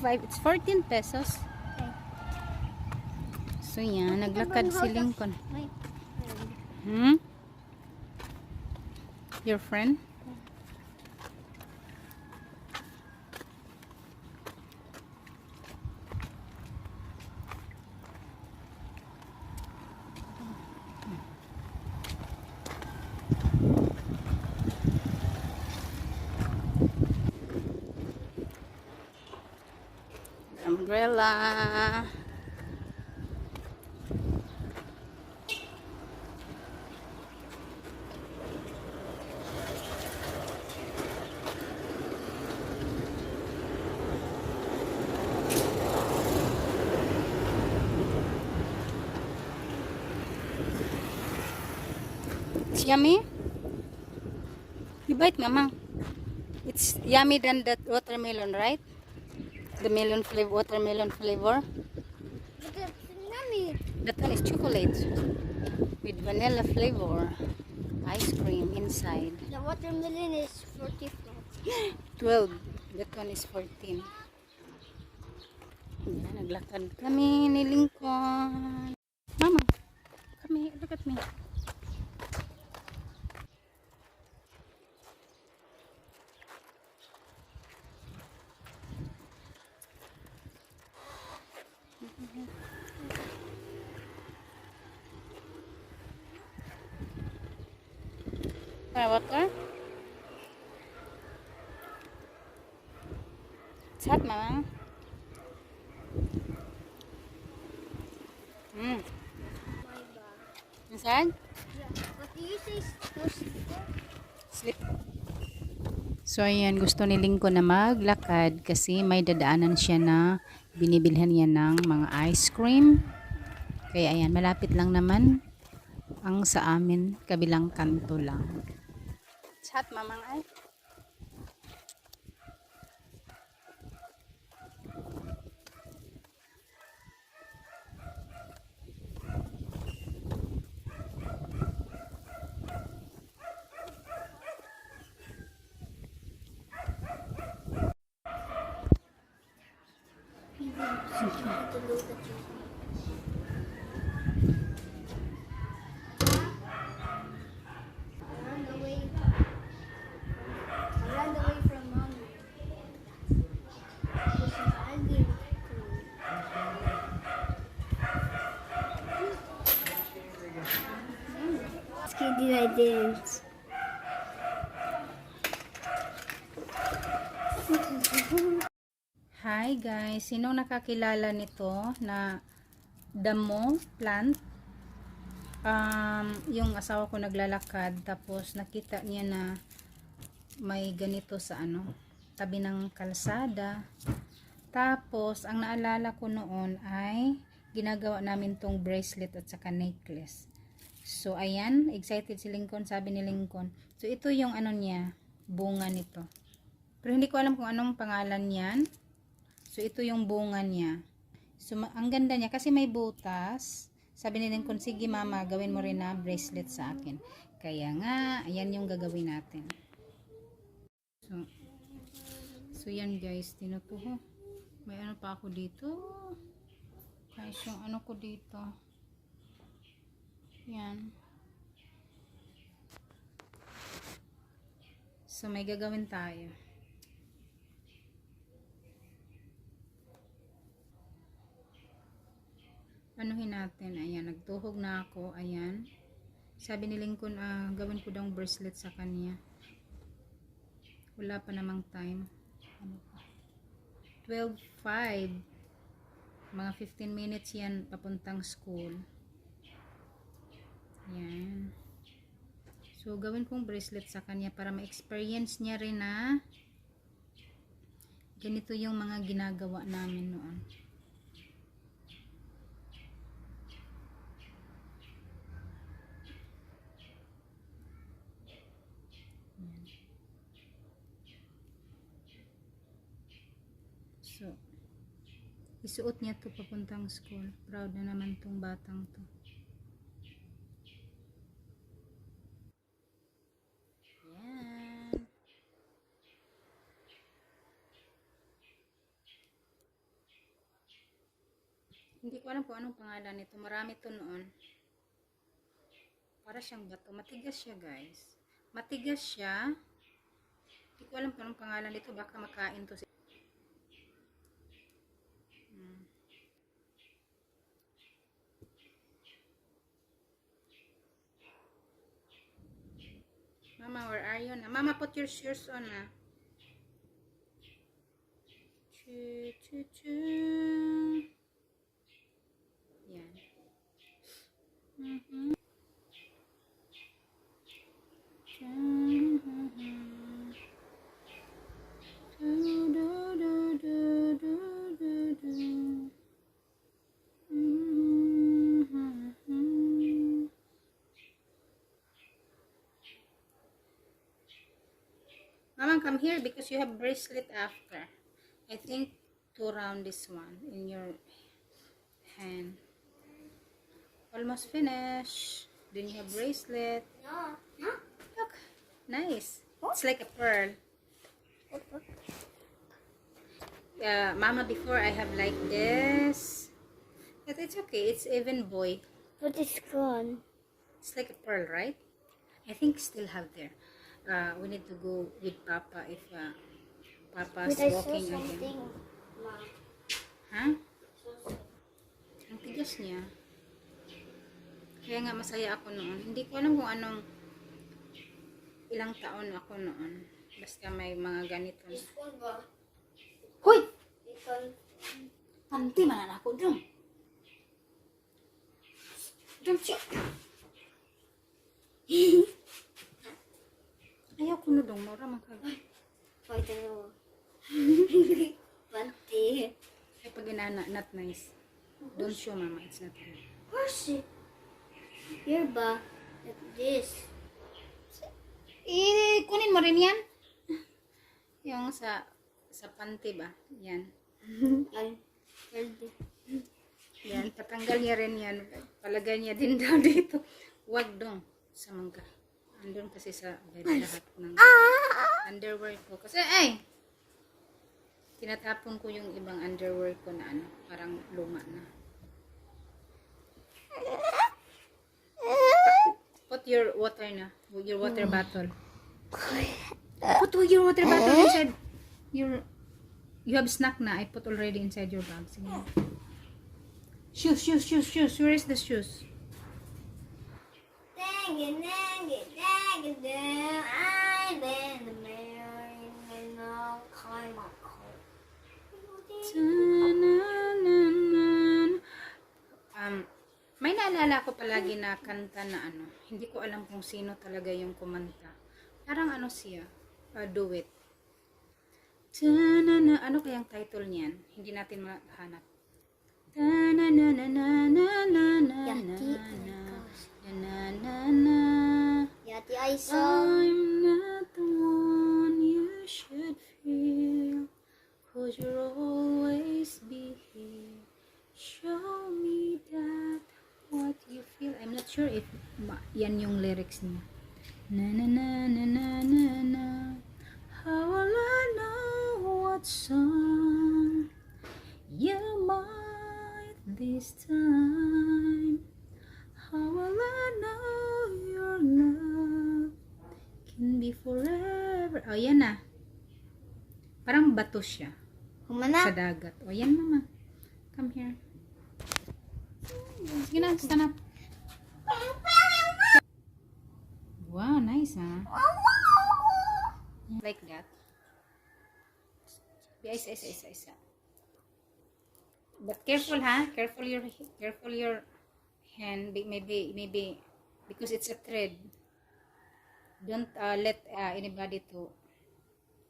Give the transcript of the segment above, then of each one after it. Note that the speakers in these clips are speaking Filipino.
25. It's 14 pesos. So yan, naglakad si Lincoln. Hmm? Your friend? Umbrella. Yummy. You bite, Mama. It's yummy than that watermelon, right? The melon flavor, watermelon flavor. That one is chocolate with vanilla flavor. Ice cream inside. The watermelon is 44. 12. That one is 14. Yan, naglakad kami ni Lincoln. Mama, kami, look at me. Para water? It's hot, Mama. Mm. Inside? Yeah. But do you say? Sleep. So, ayan, gusto ni Lincoln na maglakad kasi may dadaanan siya na binibilhan niya ng mga ice cream. Kaya, ayan, malapit lang naman ang sa amin, kabilang kanto lang. It's hot, mamang ay. I Skinny, I didn't. Hi guys, sino nakakilala nito na damo plant? Um, yung asawa ko naglalakad tapos nakita niya na may ganito sa ano, tabi ng kalsada. Tapos ang naalala ko noon ay ginagawa namin tong bracelet at saka necklace. So ayan, excited si Lincoln, sabi ni Lincoln. So ito yung ano niya, bunga nito. Pero hindi ko alam kung anong pangalan niyan. So, ito yung bunga niya. So, ang ganda niya kasi may butas. Sabi ni Lincoln, sige mama, gawin mo rin na bracelet sa akin. Kaya nga, ayan yung gagawin natin. So, so yan guys, tinutuho. May ano pa ako dito. Guys, yung ano ko dito. Yan. So, may gagawin tayo. anuhin natin. Ayan, nagtuhog na ako. Ayan. Sabi ni Lincoln, ah, gawin ko daw bracelet sa kanya. Wala pa namang time. Ano pa? 12.05. Mga 15 minutes yan papuntang school. Ayan. So, gawin kong bracelet sa kanya para ma-experience niya rin na ganito yung mga ginagawa namin noon. So, isuot niya to papuntang school. Proud na naman tong batang to. Hindi ko alam kung anong pangalan nito. Marami to noon. Para siyang bato. Matigas siya, guys. Matigas siya. Hindi ko alam kung anong pangalan nito. Baka makain to si... Hmm. Mama, where are you na? Mama, put your shoes on na. Choo, choo, choo. Mama, come here because you have bracelet after. I think to round this one in your hand. Almost finished. Then you have bracelet. No. Look, nice. It's like a pearl. Yeah, Mama, before I have like this. But it's okay. It's even boy. But it's gone. It's like a pearl, right? I think still have there. Uh, we need to go with Papa if uh, Papa's saw walking again. Mom. Ha? Ang tigas niya. Kaya nga masaya ako noon. Hindi ko alam kung anong ilang taon ako noon. Basta may mga ganito. Hoy! Panti man ako dong. Dong siya. Ayaw ko na dong. Mura man kag. Wait, ano? Panty. Ay pag inana, not nice. Don't show mama. It's not good. Where's it? Here ba? Like this. Eh, kunin mo rin yan. Yung sa sa panty ba? Yan. Yan, tatanggal niya rin yan. Palagay niya din daw dito. Wag dong sa mangga. Andun kasi sa bed lahat ng underwear ko. Kasi ay, tinatapon ko yung ibang underwear ko na ano, parang luma na. Put your water na, your water bottle. Put your water bottle inside your, you have snack na, I put already inside your bag. Sige. Shoes, shoes, shoes, shoes. Where is the shoes? Dang may naalala ko palagi na kanta na ano, hindi ko alam kung sino talaga yung kumanta. Parang ano siya, uh, duet. Ta-na-na, ano kayang title niyan? Hindi natin mahanap. Ta-na-na-na-na-na-na-na Yati. Na-na-na-na Yati, I saw. I'm not the one you should feel Cause you'll always be here Show me that you feel I'm not sure if yan yung lyrics niya Na na na na na na na How will I know what song You might this time How will I know your love can be forever? O, yan na. Parang bato siya sa Humana. dagat. O, yan mama. Come here. Sige na, stand up. Wow, nice ha. Like that. Isa, isa, isa, isa. But careful ha. Careful your, careful your hand. Be- Maybe, maybe, because it's a thread. Don't uh, let uh, anybody to,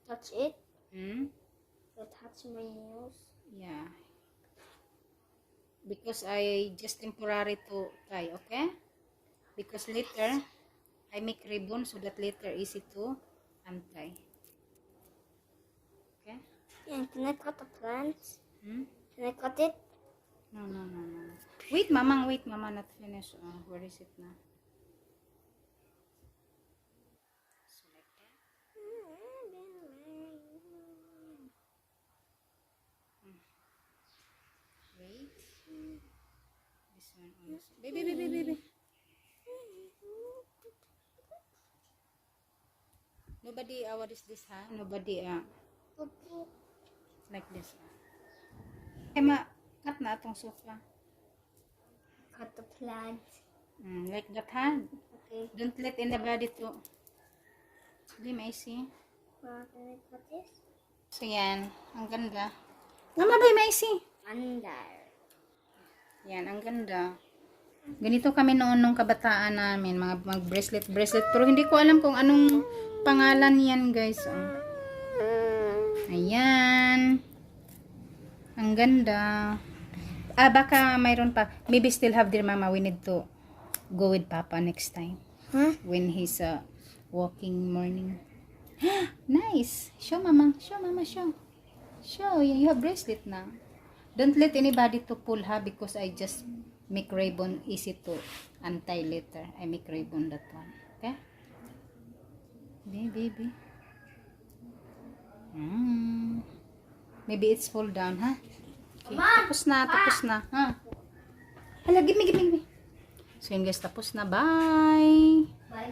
Touch it. hmm? You touch my nails. Yeah. Because I just temporary to tie, okay? Because later, I make ribbon so that later easy to untie. Okay? Yeah, can I cut the plants? Hmm? Can I cut it? No, no, no, no. Wait, mamang, wait, mama, not finished. Uh, where is it now? So like that. Wait. This one also. Baby, baby, baby. Nobody, uh, what is this, ha? Nobody, uh, like this. Eh, ma, cut na atong sofa. Cut the plant. Mm, like that, ha? Okay. Don't let anybody to. Hindi, may see. Well, can I cut this? So, yan. Ang ganda. Mama, bay, may see. Under. Yan, ang ganda. Ganito kami noon nung kabataan namin, mga mag bracelet bracelet pero hindi ko alam kung anong pangalan yan, guys. Oh. Ayan. Ang ganda. Ah, baka mayroon pa. Maybe still have their mama. We need to go with Papa next time. Huh? When he's uh, walking morning. nice. Show mama. Show mama. Show. Show. You have bracelet now. Don't let anybody to pull ha because I just make ribbon easy to untie later. I make ribbon that one. Okay? Baby, baby. Mm. Maybe it's fall down, ha? Okay. Mama! Tapos na, tapos na, ha? Hala, gimme, gimme, gimme. So yun guys, tapos na. Bye!